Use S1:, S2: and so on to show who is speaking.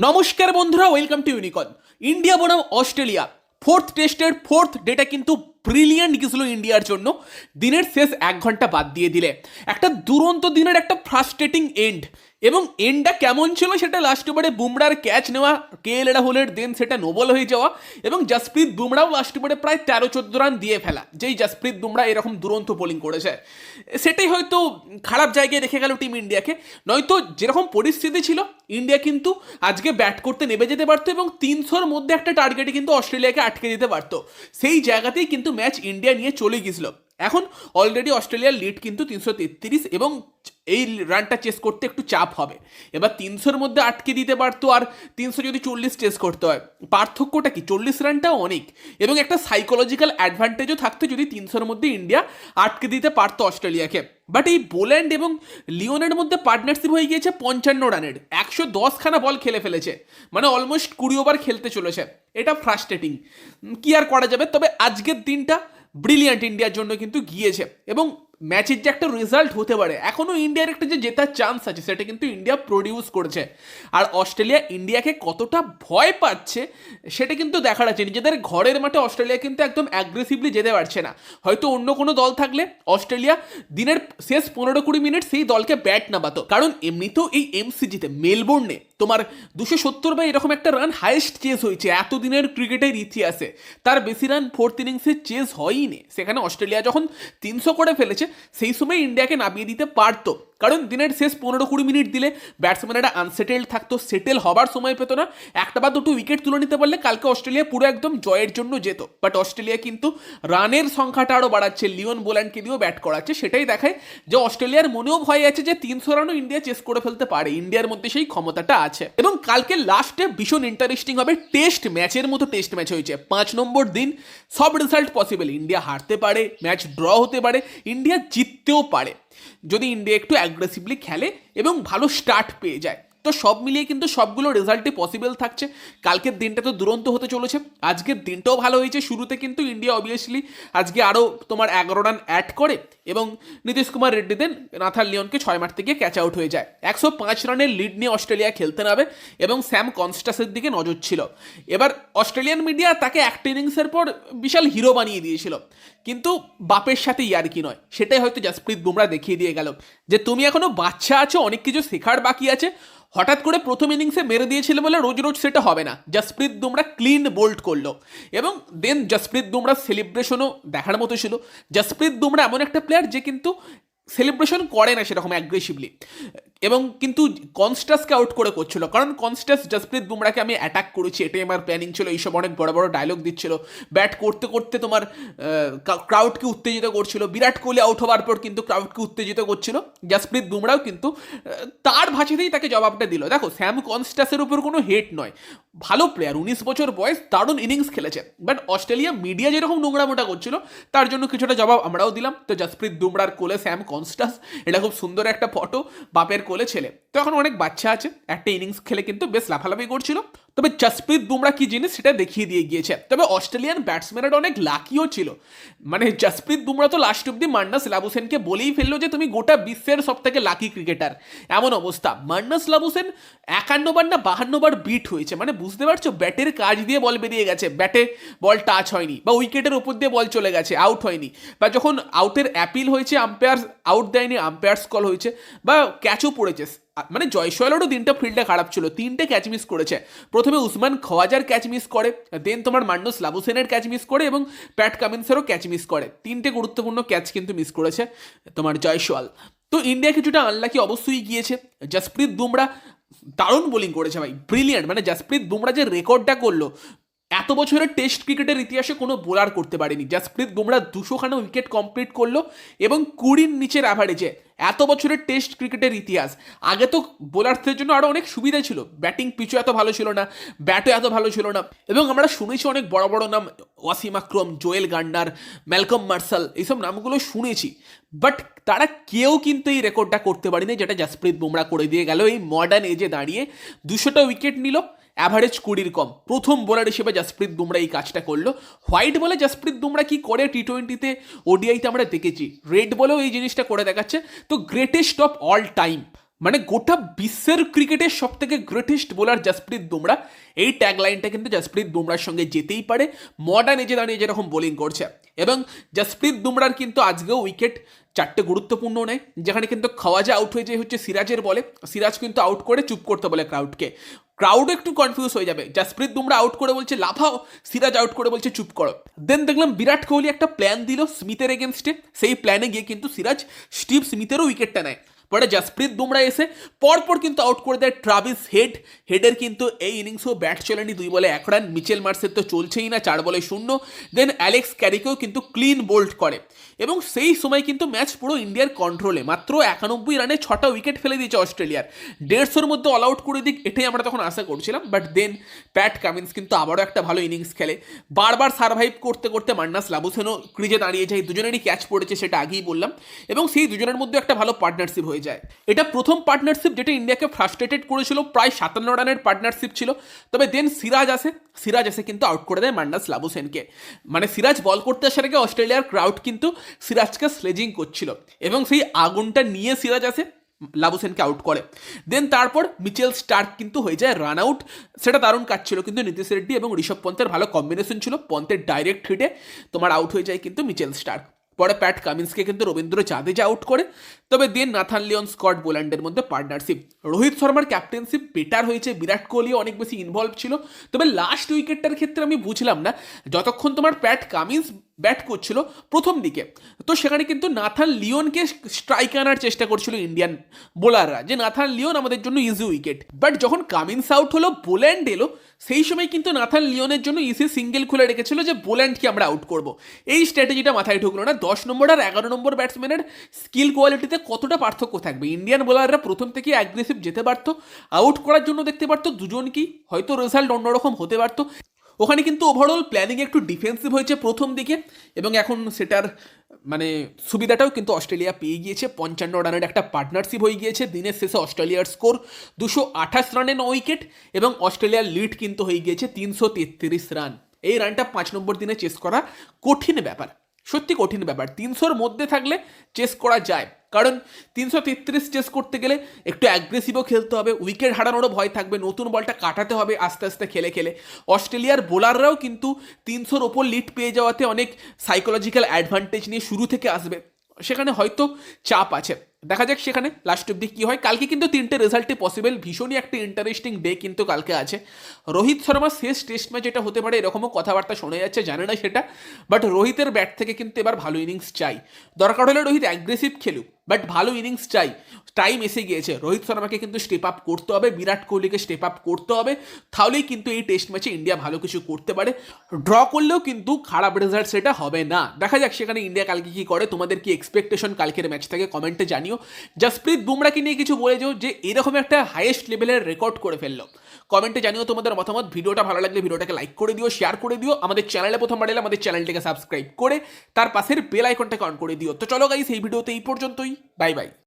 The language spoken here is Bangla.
S1: নমস্কার বন্ধুরা ওয়েলকাম টু ইউনিকন ইন্ডিয়া বনাম অস্ট্রেলিয়া ফোর্থ টেস্টের ফোর্থ ডেটা কিন্তু ব্রিলিয়ান্ট গেছিল ইন্ডিয়ার জন্য। দিনের শেষ এক ঘণ্টা বাদ দিয়ে দিলে। একটা দুরন্ত দিনের একটা ফ্রাস্ট্রেটিং এন্ড এবং এন্ডটা কেমন ছিল সেটা লাস্ট ওভারে বুমরার ক্যাচ নেওয়া, কে এল রাহুলের দেন সেটা নোবল হয়ে যাওয়া এবং জাসপ্রীত বুমরাও লাস্ট ওভারে প্রায় তেরো চোদ্দ রান দিয়ে ফেলা, যেই জাসপ্রীত বুমরা এরকম দুরন্ত বোলিং করেছে। সেটাই হয়তো খারাপ জায়গায় রেখে গেল টিম ইন্ডিয়াকে, নয়তো যেরকম পরিস্থিতি ছিল, ইন্ডিয়া কিন্তু আজকে ব্যাট করতে নেমে যেতে পারতো এবং তিনশোর মধ্যে একটা টার্গেটে কিন্তু অস্ট্রেলিয়াকে আটকে দিতে পারতো। সেই জায়গাতেই কিন্তু ম্যাচ ইন্ডিয়া নিয়ে চলে গিয়েছিল। এখন অলরেডি অস্ট্রেলিয়ার লিড কিন্তু তিনশো তেত্রিশ এবং এই রানটা চেস করতে একটু চাপ হবে। এবার তিনশোর মধ্যে আটকে দিতে পারতো আর তিনশো যদি চল্লিশ চেস করতে হয়, পার্থক্যটা কি? চল্লিশ রানটাও অনেক। এবং একটা সাইকোলজিক্যাল অ্যাডভান্টেজও থাকতো যদি তিনশোর মধ্যে ইন্ডিয়া আটকে দিতে পারতো অস্ট্রেলিয়াকে। বাট এই বোল্যান্ড এবং লিওনের মধ্যে পার্টনারশিপ হয়ে গিয়েছে পঞ্চান্ন রানের। একশো দশখানা বল খেলে ফেলেছে। মানে অলমোস্ট কুড়ি ওভার খেলতে চলেছে। এটা ফ্রাস্ট্রেটিং কি আর করা যাবে? তবে আজকের দিনটা ব্রিলিয়ান্ট ইন্ডিয়ার জন্য কিন্তু গিয়েছে। এবং ম্যাচের যে একটা রেজাল্ট হতে পারে এখনও ইন্ডিয়ার একটা যে জেতার চান্স আছে, সেটা কিন্তু ইন্ডিয়া প্রডিউস করেছে। আর অস্ট্রেলিয়া ইন্ডিয়াকে কতটা ভয় পাচ্ছে, সেটা কিন্তু দেখার আছে। নিজেদের ঘরের মাঠে অস্ট্রেলিয়া কিন্তু একদম অ্যাগ্রেসিভলি যেতে পারছে না। হয়তো অন্য কোনো দল থাকলে অস্ট্রেলিয়া দিনের শেষ পনেরো কুড়ি মিনিট সেই দলকে ব্যাট নামাতো। কারণ এমনিতেও এই এমসিজিতে মেলবোর্নে তোমার দুশো সত্তর বা এরকম একটা রান হাইয়েস্ট চেস হয়েছে, এতদিনের ক্রিকেটের ইতিহাসে। তার বেশি রান ফোর্থ ইনিংসে চেস হয়ইনি। সেখানে অস্ট্রেলিয়া যখন তিনশো করে ফেলেছে, সেই সময় ইন্ডিয়াকে নামিয়ে দিতে পারতো। কারণ দিনের শেষ পনেরো কুড়ি মিনিট দিলে ব্যাটসম্যানেরা আনসেটেল থাকতো সেটেল হবার সময় পেতো না। একটা বা দুটো উইকেট তুলে নিতে পারলে কালকে অস্ট্রেলিয়া পুরো একদম জয়ের জন্য যেত। বাট অস্ট্রেলিয়া কিন্তু রানের সংখ্যাটা আরও বাড়াচ্ছে, লিওন বোল্যান্ডকে দিয়েও ব্যাট করাচ্ছে, সেটাই দেখায় যে অস্ট্রেলিয়ার মনেও ভয় আছে যে তিনশো রানও ইন্ডিয়া চেস করে ফেলতে পারে। ইন্ডিয়ার মধ্যে সেই ক্ষমতাটা আছে। এবং কালকে লাস্টে ভীষণ ইন্টারেস্টিং হবে টেস্ট ম্যাচের মতো টেস্ট ম্যাচ হয়েছে। পাঁচ নম্বর দিন, সব রেজাল্ট পসিবল ইন্ডিয়া হারতে পারে ম্যাচ ড্র হতে পারে ইন্ডিয়া জিততেও পারে। যদি ইন্ডিয়া একটু অ্যাগ্রেসিভলি খেলে এবং ভালো স্টার্ট পেয়ে যায়। তো সব মিলিয়ে কিন্তু সবগুলো রেজাল্টই পসিবল থাকছে। কালকের দিনটা তো দুরন্ত হতে চলেছে। আজকের দিনটাও ভালো হয়েছে। শুরুতে কিন্তু ইন্ডিয়া অবভিয়াসলি আজকে আরও তোমার এগারো রান অ্যাড করে এবং নীতিশ কুমার রেড্ডি দেন নাথার লিওনকে ছয় মাঠ থেকে ক্যাচ আউট হয়ে যায়। একশো পাঁচ রানের লিড নিয়ে অস্ট্রেলিয়া খেলতে নামে এবং স্যাম কনস্টাসের দিকে নজর ছিল। এবার অস্ট্রেলিয়ান মিডিয়া তাকে একটা ইনিংসের পর বিশাল হিরো বানিয়ে দিয়েছিল। কিন্তু বাপের সাথে ইয়ারকি নয়। সেটাই হয়তো জাসপ্রীত বুমরা দেখিয়ে দিয়ে গেল যে তুমি এখনও বাচ্চা আছো, অনেক কিছু শেখার বাকি আছে। হঠাৎ করে প্রথম ইনিংসে মেরে দিয়েছিল বলে রোজ রোজ সেটা হবে না। জাসপ্রীত বুমরা ক্লিন বোল্ড করল এবং দেন জাসপ্রীত বুমরার সেলিব্রেশনও দেখার মতো ছিল। জাসপ্রীত বুমরা এমন একটা প্লেয়ার যে কিন্তু সেলিব্রেশন করে না সেরকম অ্যাগ্রেসিভলি এবং কিন্তু কনস্টাসকে আউট করে করছিল। কারণ কনস্টাস জাসপ্রীত বুমরাকে আমি অ্যাটাক করেছি, এটাই আমার প্ল্যানিং ছিল, এইসব অনেক বড় বড় ডায়লগ দিচ্ছিল। ব্যাট করতে করতে তোমার ক্রাউডকে উত্তেজিত করছিল। বিরাট কোহলি আউট হওয়ার পর কিন্তু ক্রাউডকে উত্তেজিত করছিল। জসপ্রীত বুমরাও কিন্তু তার ভাষাতেই তাকে জবাবটা দিল। দেখো স্যাম কনস্টাসের উপর কোনো হেট নয়। ভালো প্লেয়ার উনিশ বছর বয়স, দারুণ ইনিংস খেলেছে। বাট অস্ট্রেলিয়া মিডিয়া যেরকম নোংরামোটা করছিল, তার জন্য কিছুটা জবাব আমরাও দিলাম। তো জসপ্রীত বুমরার কোলে স্যাম কনস্টাস এটা খুব সুন্দর একটা ফটো বাপের ছেলে। তো এখন অনেক বাচ্চা আছে একটা ইনিংস খেলে কিন্তু বেশ লাফালাফি করছিল। তবে জাসপ্রীত বুমরা কি জিনিস সেটা দেখিয়ে দিয়ে গিয়েছে। তবে অস্ট্রেলিয়ান ব্যাটসম্যানরা অনেক লাকিও ছিল। মানে জসপ্রীত বুমরা তো লাস্ট অব্দি মান্নাস লাবুসেনকে বলেই ফেলল যে, তুমি গোটা বিশ্বের সব থেকে লাকি ক্রিকেটার এমন অবস্থা। মান্নাস লাবুসেন একান্নবার না বাহান্নবার বিট হয়েছে। মানে বুঝতে পারছ? ব্যাটের কাজ দিয়ে বল বেরিয়ে গেছে। ব্যাটে বল টাচ হয়নি বা উইকেটের উপর দিয়ে বল চলে গেছে আউট হয়নি। বা যখন আউটের অ্যাপিল হয়েছে আম্পায়ার আউট দেয়নি আম্পায়ার্স কল হয়েছে বা ক্যাচও পড়েছে। মানে জয়সওয়ালেরও দিনটা ফিল্ডে খারাপ ছিল। তিনটে ক্যাচ মিস করেছে। প্রথমে উসমান খওয়াজার ক্যাচ মিস করে দেন তোমার মান্ড লাবুসেনের ক্যাচ মিস করে এবং প্যাট কামিন্সেরও ক্যাচ মিস করে। তিনটে গুরুত্বপূর্ণ ক্যাচ কিন্তু মিস করেছে তোমার জয়সওয়াল। তো ইন্ডিয়া কিছুটা আনলাকি অবশ্যই গিয়েছে। জসপ্রীত বুমরা দারুণ বোলিং করেছে ভাই ব্রিলিয়ান্ট মানে জাসপ্রীত বুমরা যে রেকর্ডটা করল এত বছরের টেস্ট ক্রিকেটের ইতিহাসে কোনো বোলার করতে পারেনি। জাসপ্রীত বুমরা দুশোখানা উইকেট কমপ্লিট করল এবং কুড়ির নিচের অ্যাভারেজে এত বছরের টেস্ট ক্রিকেটের ইতিহাস। আগে তো বোলারদের জন্য আরও অনেক সুবিধা ছিল। ব্যাটিং পিচও এত ভালো ছিল না ব্যাটও এত ভালো ছিল না। এবং আমরা শুনেছি অনেক বড় বড় নাম Wasim Akram, Joel Garner Malcolm Marshall, এইসব নামগুলো শুনেছি। বাট তারা কেউ কিন্তু এই রেকর্ডটা করতে পারেনি যেটা জাসপ্রীত বুমরা করে দিয়ে গেল। এই মডার্ন এজে দাঁড়িয়ে দুশোটা উইকেট নিল। অ্যাভারেজ কুড়ির কম। প্রথম বোলার হিসেবে জাসপ্রীত বুমরা এই কাজটা করল। হোয়াইট বলে জাসপ্রীত বুমরা কি করে টি টোয়েন্টিতে ওডিআইতে আমরা দেখেছি। রেড বলেও এই জিনিসটা করে দেখাচ্ছে। তো গ্রেটেস্ট অফ অল টাইম মানে গোটা বিশ্বের ক্রিকেটের সব থেকে গ্রেটেস্ট বোলার জসপ্রীত বুমরা এই ট্যাগ লাইনটা কিন্তু জসপ্রীত বুমরার সঙ্গে যেতেই পারে। মডার্ন এজে দাঁড়িয়ে যেরকম বোলিং করছে। এবং জসপ্রীত বুমরার কিন্তু আজকেও উইকেট চারটে গুরুত্বপূর্ণ নেয়। যেখানে কিন্তু খাওয়াজা আউট হয়ে যায় হচ্ছে সিরাজের বলে। সিরাজ কিন্তু আউট করে চুপ করতে বলে ক্রাউডকে ক্রাউড একটু কনফিউজ হয়ে যাবে। জাসপ্রীত বুমরা আউট করে বলছে, লাফাও। সিরাজ আউট করে বলছে, চুপ করো। দেন দেখলাম বিরাট কোহলি একটা প্ল্যান দিল স্মিথের এগেনস্টে সেই প্ল্যানে গিয়ে কিন্তু সিরাজ স্টিভ স্মিথেরও উইকেটটা নেয়। পরে জাসপ্রীত বুমরা এসে পরপর কিন্তু আউট করে দেয় ট্রাভিস হেড। হেডের কিন্তু এই ইনিংসেও ব্যাট চলেনি, দুই বলে এক রান মিচেল মার্সের তো চলছেই না, চার বলে শূন্য। দেন অ্যালেক্স ক্যারিকেও কিন্তু ক্লিন বোল্ড করে। এবং সেই সময় কিন্তু ম্যাচ পুরো ইন্ডিয়ার কন্ট্রোলে মাত্র একানব্বই রানে ছটা উইকেট ফেলে দিয়েছে অস্ট্রেলিয়ার। দেড়শোর মধ্যে অল আউট করে দিক, এটাই আমরা তখন আশা করছিলাম। বাট দেন প্যাট কামিন্স কিন্তু আবারও একটা ভালো ইনিংস খেলে। বারবার সার্ভাইভ করতে করতে মান্নাস লাবুসেনও ক্রিজে দাঁড়িয়ে যায়। দুজনেরই ক্যাচ পড়েছে, সেটা আগেই বললাম। এবং সেই দুজনের মধ্যে একটা ভালো পার্টনারশিপ যায়। এটা প্রথম পার্টনারশিপ যেটা ইন্ডিয়াকে ফ্রাস্ট্রেটেড করেছিল, প্রায় সাতান্ন রানের পার্টনারশিপ ছিল। তবে দেন সিরাজ আসে। সিরাজ এসে কিন্তু আউট করে দেয় মান্ডাস লাবুসেনকে। মানে সিরাজ বল করতে আসার আগে অস্ট্রেলিয়ার ক্রাউড কিন্তু সিরাজকে স্লেজিং করছিল। এবং সেই আগুনটা নিয়ে সিরাজ আসে, লাবুসেনকে আউট করে। দেন তারপর মিচেল স্টার্ক কিন্তু হয়ে যায় রান আউট সেটা দারুণ কাজ ছিল কিন্তু নীতিশ রেড্ডি এবং ঋষভ পন্থের ভালো কম্বিনেশন ছিল পন্থের ডাইরেক্ট হিটে তোমার আউট হয়ে যায় কিন্তু মিচেল স্টার্ক। পরে প্যাট কামিন্সকে কিন্তু রবীন্দ্র জাদেজা আউট করে। তবে দেন নাথান লিওন, স্কট বোল্যান্ডের মধ্যে পার্টনারশিপ রোহিত শর্মার ক্যাপ্টেনশিপ বেটার হয়েছে, বিরাট কোহলিও অনেক বেশি ইনভলভ ছিল। তবে লাস্ট উইকেটটার ক্ষেত্রে আমি বুঝলাম না, যতক্ষণ তোমার প্যাট কামিন্স ব্যাট করছিল প্রথম দিকে, তো সেখানে কিন্তু নাথান লিওনকে স্ট্রাইক আনার চেষ্টা করছিল ইন্ডিয়ান বোলাররা যে নাথান লিওন আমাদের জন্য ইজি উইকেট বাট যখন কামিন্স আউট হলো, বোল্যান্ড এলো, সেই সময় কিন্তু নাথান লিওনের জন্য ইসি সিঙ্গেল খুলে রেখেছিল যে বোল্যান্ডকে আমরা আউট করব। এই স্ট্র্যাটেজিটা মাথায় ঢুকলো না, দশ নম্বর আর এগারো নম্বর ব্যাটসম্যানের স্কিল কোয়ালিটিতে কতটা পার্থক্য থাকবে? ইন্ডিয়ান বোলাররা প্রথম থেকে অ্যাগ্রেসিভ যেতে পারতো আউট করার জন্য দেখতে পারতো দুজনকেই হয়তো রেজাল্ট অন্যরকম হতে পারতো। ওখানে কিন্তু ওভারঅল প্ল্যানিং একটু ডিফেন্সিভ হয়েছে প্রথম দিকে, এবং এখন সেটার মানে সুবিধাটাও কিন্তু অস্ট্রেলিয়া পেয়ে গিয়েছে। পঞ্চান্ন রানের একটা পার্টনারশিপ হয়ে গিয়েছে, দিনের শেষে অস্ট্রেলিয়ার স্কোর দুশো আঠাশ রানে ন উইকেট এবং অস্ট্রেলিয়ার লিড কিন্তু হয়ে গিয়েছে তিনশো তেত্রিশ রান। এই রানটা পাঁচ নম্বর দিনে চেস করা কঠিন ব্যাপার, সত্যি কঠিন ব্যাপার। তিনশোর মধ্যে থাকলে চেস করা যায়। কারণ তিনশো তেত্রিশ চেস করতে গেলে একটু অ্যাগ্রেসিভও খেলতে হবে উইকেট হারানোরও ভয় থাকবে, নতুন বলটা কাটাতে হবে আস্তে আস্তে খেলে খেলে। অস্ট্রেলিয়ার বোলাররাও কিন্তু তিনশোর ওপর লিড পেয়ে যাওয়াতে অনেক সাইকোলজিক্যাল অ্যাডভান্টেজ নিয়ে শুরু থেকে আসবে। সেখানে হয়তো চাপ আছে। দেখা যাক সেখানে লাস্ট অব্দি কী হয়। কালকে কিন্তু তিনটে রেজাল্টই পসিবল ভীষণই একটা ইন্টারেস্টিং ডে কিন্তু কালকে আছে। রোহিত শর্মার শেষ টেস্ট ম্যাচ এটা হতে পারে, এরকমও কথাবার্তা শোনা যাচ্ছে, জানে না সেটা। বাট রোহিতের ব্যাট থেকে কিন্তু এবার ভালো ইনিংস চাই। দরকার হলে রোহিত অ্যাগ্রেসিভ খেলুক বাট ভালো ইনিংস চাই। টাইম এসে গিয়েছে। রোহিত শর্মাকে কিন্তু স্টেপ আপ করতে হবে, বিরাট কোহলিকে স্টেপ আপ করতে হবে। তাহলেই কিন্তু এই টেস্ট ম্যাচে ইন্ডিয়া ভালো কিছু করতে পারে। ড্র করলেও কিন্তু খারাপ রেজাল্ট সেটা হবে না। দেখা যাক সেখানে ইন্ডিয়া কালকে কি করে। তোমাদের কি এক্সপেকটেশন কালকের ম্যাচ থেকে? কমেন্টে জানিও। জাসপ্রীত বুমরাকে নিয়ে কিছু বলে যেও যে এরকম একটা হাইয়েস্ট লেভেলের রেকর্ড করে ফেলল। কমেন্টে জানিও তোমাদের মতামত, ভিডিওটা ভালো লাগলে ভিডিওটাকে লাইক করে দিও শেয়ার করে দিও, আমাদের চ্যানেলে প্রথম এলে আমাদের চ্যানেলটাকে সাবস্ক্রাইব করে, তার পাশের বেল আইকনটাকে অন করে দিও। তো চলো গাইস এই ভিডিওতে এই পর্যন্তই বাই বাই